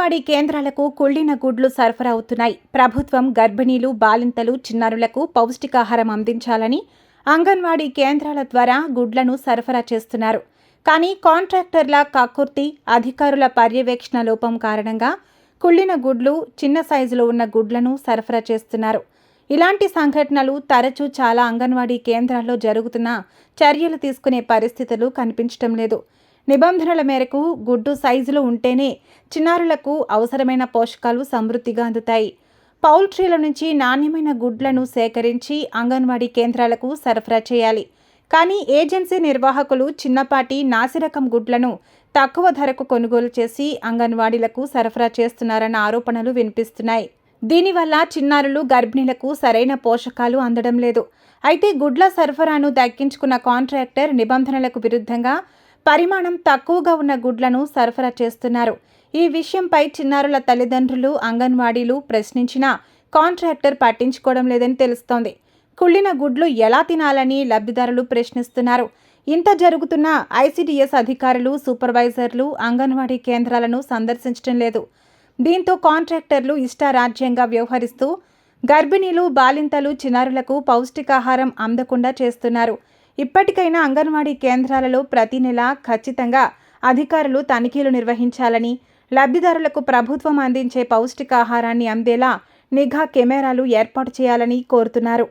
అంగన్వాడీ కేంద్రాలకు కుళ్ళిన గుడ్లు సరఫరా అవుతున్నాయి. ప్రభుత్వం గర్భిణీలు బాలింతలు చిన్నారులకు పౌష్టికాహారం అందించాలని అంగన్వాడీ కేంద్రాల ద్వారా గుడ్లను సరఫరా చేస్తున్నారు. కానీ కాంట్రాక్టర్ల కకుర్తి అధికారుల పర్యవేక్షణ లోపం కారణంగా కుళ్ళిన గుడ్లు చిన్న సైజులో ఉన్న గుడ్లను సరఫరా చేస్తున్నారు. ఇలాంటి సంఘటనలు తరచూ చాలా అంగన్వాడీ కేంద్రాల్లో జరుగుతున్న చర్యలు తీసుకునే పరిస్థితులు కనిపించడం లేదు. నిబంధనల మేరకు గుడ్డు సైజులో ఉంటేనే చిన్నారులకు అవసరమైన పోషకాలు సమృద్ధిగా అందుతాయి. పౌల్ట్రీల నుంచి నాణ్యమైన గుడ్లను సేకరించి అంగన్వాడీ కేంద్రాలకు సరఫరా చేయాలి. కానీ ఏజెన్సీ నిర్వాహకులు చిన్నపాటి నాసిరకం గుడ్లను తక్కువ ధరకు కొనుగోలు చేసి అంగన్వాడీలకు సరఫరా చేస్తున్నారన్న ఆరోపణలు వినిపిస్తున్నాయి. దీనివల్ల చిన్నారులు గర్భిణీలకు సరైన పోషకాలు అందడం లేదు. అయితే గుడ్ల సరఫరాను దక్కించుకున్న కాంట్రాక్టర్ నిబంధనలకు విరుద్ధంగా పరిమాణం తక్కువగా ఉన్న గుడ్లను సరఫరా చేస్తున్నారు. ఈ విషయంపై చిన్నారుల తల్లిదండ్రులు అంగన్వాడీలు ప్రశ్నించినా కాంట్రాక్టర్ పట్టించుకోవడం లేదని తెలుస్తోంది. కుళ్ళిన గుడ్లు ఎలా తినాలని లబ్ధిదారులు ప్రశ్నిస్తున్నారు. ఇంత జరుగుతున్న ఐసిడిఎస్ అధికారులు సూపర్వైజర్లు అంగన్వాడీ కేంద్రాలను సందర్శించడం లేదు. దీంతో కాంట్రాక్టర్లు ఇష్టారాజ్యంగా వ్యవహరిస్తూ గర్భిణీలు బాలింతలు చిన్నారులకు పౌష్టికాహారం అందకుండా చేస్తున్నారు. ఇప్పటికైనా అంగన్వాడీ కేంద్రాలలో ప్రతి నెల ఖచ్చితంగా అధికారులు తనిఖీలు నిర్వహించాలని లబ్ధిదారులకు ప్రభుత్వం అందించే పౌష్టికాహారాన్ని అందేలా నిఘా కెమెరాలు ఏర్పాటు చేయాలని కోరుతున్నారు.